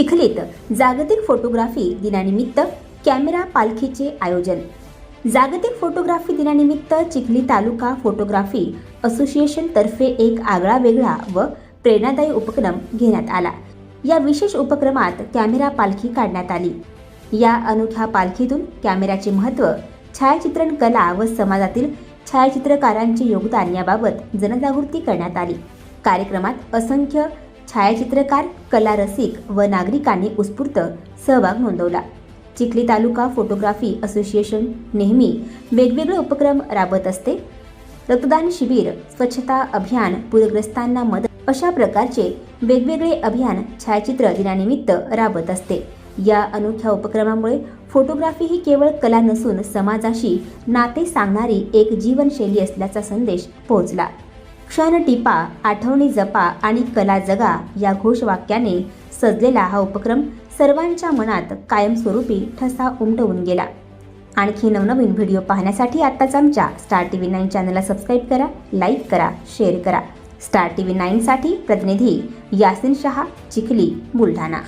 चिखलीत जागतिक फोटोग्राफी दिनानिमित्त कॅमेरा पालखीचे आयोजन. जागतिक फोटोग्राफी दिनानिमित्त चिखली तालुका फोटोग्राफी असोसिएशनतर्फे एक आगळा वेगळा व प्रेरणादायी उपक्रम घेण्यात आला. या विशेष उपक्रमात कॅमेरा पालखी काढण्यात आली. या अनोख्या पालखीतून कॅमेऱ्याचे महत्त्व छायाचित्रण कला व समाजातील छायाचित्रकारांचे योगदान याबाबत जनजागृती करण्यात आली. कार्यक्रमात असंख्य छायाचित्रकार कला रसिक व नागरिकांनी उत्स्फूर्त सहभाग नोंदवला. चिखली तालुका फोटोग्राफी असोसिएशन नेहमी वेगवेगळे उपक्रम राबवत असते. रक्तदान शिबिर स्वच्छता अभियान पूरग्रस्तांना मदत अशा प्रकारचे वेगवेगळे अभियान छायाचित्र दिनानिमित्त राबत असते. या अनोख्या उपक्रमामुळे फोटोग्राफी ही केवळ कला नसून समाजाशी नाते सांगणारी एक जीवनशैली असल्याचा संदेश पोहोचला. क्षण टिपा आठवणी जपा आणि कला जगा या घोषवाक्याने सजलेला हा उपक्रम सर्वांच्या मनात कायमस्वरूपी ठसा उमटवून गेला. आणखी नवनवीन व्हिडिओ पाहण्यासाठी आत्ताच आमच्या स्टार टी व्ही नाईन चॅनलला सबस्क्राईब करा लाईक करा शेअर करा. स्टार टी व्ही नाईनसाठी प्रतिनिधी यासिन शहा चिखली बुलढाणा.